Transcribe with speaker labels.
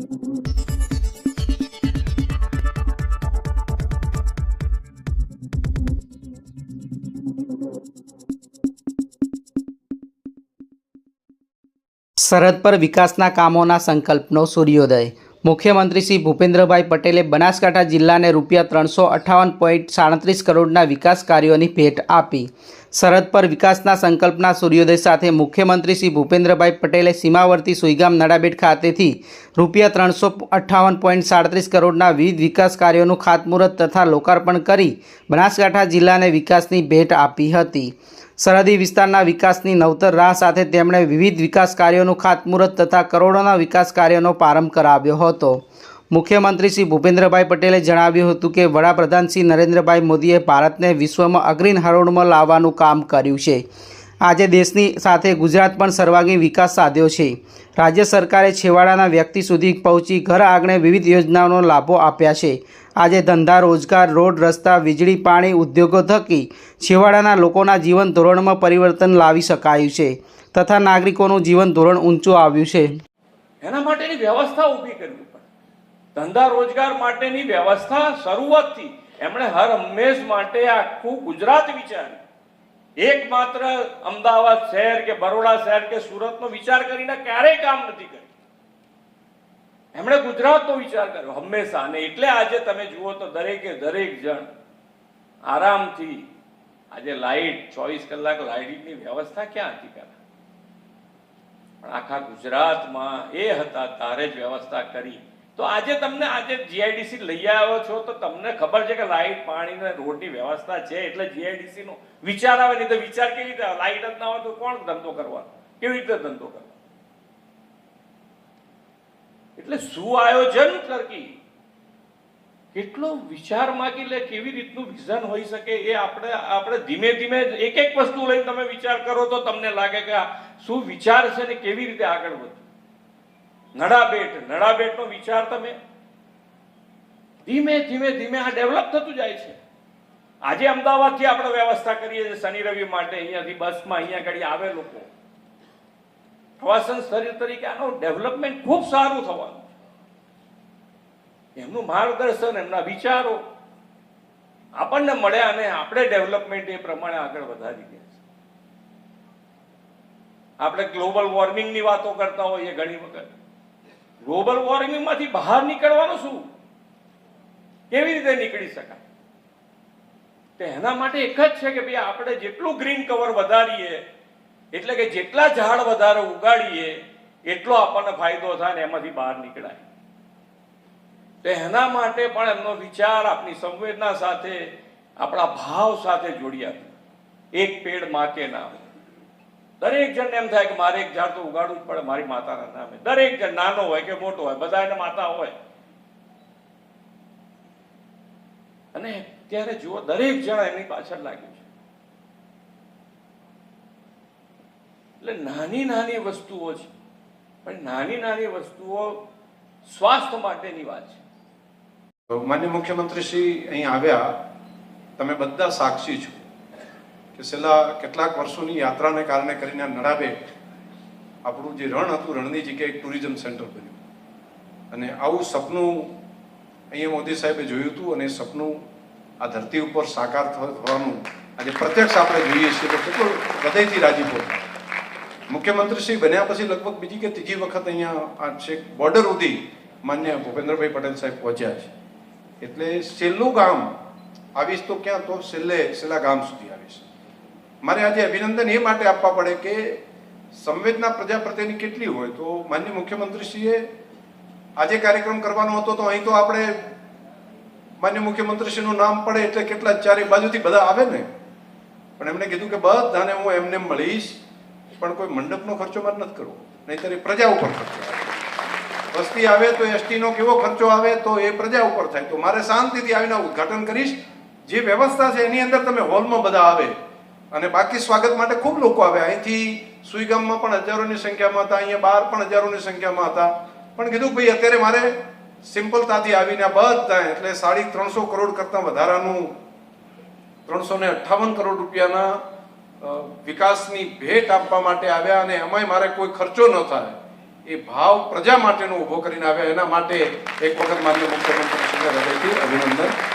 Speaker 1: સરહદ પર વિકાસના કામોના સંકલ્પનો સૂર્યોદય. મુખ્યમંત્રી શ્રી ભૂપેન્દ્રભાઈ પટેલે બનાસકાંઠા જિલ્લાને રૂપિયા ત્રણસો અઠાવન પોઈન્ટ સાડત્રીસ કરોડના વિકાસ કાર્યોની ભેટ આપી. સરહદ પર વિકાસના સંકલ્પના સૂર્યોદય સાથે મુખ્યમંત્રી શ્રી ભૂપેન્દ્રભાઈ પટેલે સીમાવર્તી સુઈગામ નડાબેટ ખાતેથી રૂપિયા ત્રણસો અઠ્ઠાવન પોઈન્ટ સાડત્રીસ કરોડના વિવિધ વિકાસ કાર્યોનું ખાતમુહૂર્ત તથા લોકાર્પણ કરી બનાસકાંઠા જિલ્લાને વિકાસની ભેટ આપી હતી. સરહદી વિસ્તારના વિકાસની નવતર રાહ સાથે તેમણે વિવિધ વિકાસ કાર્યોનું ખાતમુહૂર્ત તથા કરોડોના વિકાસ કાર્યોનો પ્રારંભ કરાવ્યો હતો. મુખ્યમંત્રી શ્રી ભૂપેન્દ્રભાઈ પટેલે જણાવ્યું હતું કે વડાપ્રધાન શ્રી નરેન્દ્રભાઈ મોદીએ ભારતને વિશ્વમાં અગ્રીમ હરોળમાં લાવવાનું કામ કર્યું છે. આજે દેશની સાથે ગુજરાત પણ સર્વાંગી વિકાસ સાધ્યો છે. રાજ્ય સરકારે છેવાડાના વ્યક્તિ સુધી પહોંચી ઘર આંગણે વિવિધ યોજનાઓનો લાભો આપ્યા છે. આજે ધંધા, રોજગાર, રોડ, રસ્તા, વીજળી, પાણી, ઉદ્યોગો થકી છેવાડાના લોકોના જીવન ધોરણમાં પરિવર્તન લાવી શકાયું છે તથા નાગરિકોનું જીવન ધોરણ ઊંચું આવ્યું છે.
Speaker 2: એના માટેની વ્યવસ્થા ઊભી કરવી. ધંધા રોજગાર માટેની વ્યવસ્થા શરૂઆતથી એમણે હર હંમેશ માટે આખું ગુજરાત વિચાર્યું. એકમાત્ર અમદાવાદ શહેર કે બરોડા શહેર કે સુરતનો વિચાર કરીને ક્યારેય કામ નથી કર્યું. એમણે ગુજરાતનો વિચાર કર્યો, હંમેશા. અને એટલે આજે તમે જુઓ તો દરેકે દરેક જણ આરામથી, આજે લાઇટ, ચોવીસ કલાક લાઇટની વ્યવસ્થા ક્યાં હતી પહેલા? પણ આખા ગુજરાતમાં એ હતા, તારે જ વ્યવસ્થા કરી. તો આજે તમને આજે જીઆઈડીસી લઈ આવ્યો છો, તો તમને ખબર છે કે લાઇટ પાણી ને રોડની વ્યવસ્થા છે, એટલે જીઆઈડીસી નો વિચાર આવે નહીં તો વિચાર કેવી રીતે લાઇટ જ ના હોય તો કોણ ધંધો કરવાનો? કેવી રીતે ધંધો કરવાનો? એટલે સુઆયોજન કરકી કેટલો વિચાર માગી લે, કેવી રીતનું વિઝન હોઈ શકે એ આપણે આપણે ધીમે ધીમે એક એક વસ્તુ લઈને તમે વિચાર કરો તો તમને લાગે કે શું વિચાર છે ને કેવી રીતે આગળ વધવું નડાબેટ નડાબેટનો વિચાર તમે. ધીમે ધીમે ધીમે આ ડેવલપ થતું જાય છે. આજે અમદાવાદથી આપણે વ્યવસ્થા કરીએ છીએ શનિ રવિ માટે. અહીંયાથી બસમાં અહીંયા આગળ આવે લોકો. પ્રવાસન સ્થળ તરીકે આનું ડેવલપમેન્ટ ખૂબ સારું થવાનું એમનું માર્ગદર્શન, એમના વિચારો આપણને મળ્યા અને આપણે ડેવલપમેન્ટ એ પ્રમાણે આગળ વધારી ગયા છે. આપણે ગ્લોબલ વોર્મિંગની વાતો કરતા હોઈએ ઘણી વખત. ગ્લોબલ વોર્મિંગમાંથી બહાર નીકળવાનું શું? કેવી રીતે નીકળી શકાય? તો એના માટે એક જ છે કે ભાઈ આપણે જેટલું ગ્રીન કવર વધારીએ, એટલે કે જેટલા ઝાડ વધારે ઉગાડીએ, એટલો આપણને ફાયદો થાય ને એમાંથી બહાર નીકળાય. તો એના માટે પણ એમનો વિચાર આપણી સંવેદના સાથે, આપણા ભાવ સાથે જોડ્યા એક પેડમાં કે નામ દરેક જણને એમ થાય કે મારે એક ઝાડ તો ઉગાડવું જ પડે, મારી માતાના નામે. દરેક જણ નાનો હોય કે મોટો હોય, બધા એને માતા હોય. અને ત્યારે જુઓ, દરેક જણ એની પાછળ લાગ્યું છે. એટલે નાની નાની વસ્તુઓ છે. પણ નાની નાની વસ્તુઓ સ્વાસ્થ્ય માટેની વાત છે.
Speaker 3: માન્ય મુખ્યમંત્રી શ્રી અહીં આવ્યા. તમે બધા સાક્ષી છો. કે છેલ્લા કેટલાક વર્ષોની યાત્રાને કારણે કરીને નડાબે આપણું જે રણ હતું, રણની જગ્યાએ ટુરિઝમ સેન્ટર બન્યું. અને આવું સપનું અહીંયા મોદી સાહેબે જોયું હતું અને સપનું આ ધરતી ઉપર સાકાર થવાનું આજે પ્રત્યક્ષ આપણે જોઈએ છીએ તો કેટલું હૃદયથી રાજીપો થાય. મુખ્યમંત્રી શ્રી બન્યા પછી લગભગ બીજી કે ત્રીજી વખત અહીંયા આ છેક બોર્ડર સુધી માન્ય ભૂપેન્દ્રભાઈ પટેલ સાહેબ પહોંચ્યા છે. એટલે છેલ્લું ગામ આવીશ તો ક્યાં? તો છેલ્લે, છેલ્લા ગામ સુધી આવીશ. મારે આજે અભિનંદન એ માટે આપવા પડે કે સંવેદના પ્રજા પ્રત્યેની કેટલી હોય તો માન્ય મુખ્યમંત્રીશ્રીએ આજે કાર્યક્રમ કરવાનો હતો તો અહીં તો આપણે માન્ય મુખ્યમંત્રીશ્રીનું નામ પડે એટલે કેટલા ચારે બાજુથી બધા આવે ને. પણ એમણે કીધું કે બધાને હું એમને મળીશ, પણ કોઈ મંડપનો ખર્ચો મારે નથી કરવો, નહીંતર એ પ્રજા ઉપર ખર્ચો વસ્તી આવે તો એસટીનો કેવો ખર્ચો આવે તો એ પ્રજા ઉપર થાય. તો મારે શાંતિથી આવીને ઉદ્ઘાટન કરીશ. જે વ્યવસ્થા છે એની અંદર તમે હોલમાં બધા આવે. અને બાકી સ્વાગત માટે ખૂબ લોકો આવ્યા. અહીંથી સુઈગામમાં પણ હજારોની સંખ્યામાં હતા, અહીંયા બહાર પણ હજારોની સંખ્યામાં હતા. પણ કીધું ભાઈ, અત્યારે મારે સિમ્પલતાથી આવીને બધા, એટલે સાડી ત્રણસો કરોડ કરતાં વધારાનું ત્રણસો ને અઠ્ઠાવન કરોડ રૂપિયાના વિકાસની ભેટ આપવા માટે આવ્યા અને એમાંય મારે કોઈ ખર્ચો ન થાય. એ ભાવ પ્રજા માટેનો ઊભો કરીને આવ્યા. એના માટે એક વખત માન્ય મુખ્યમંત્રી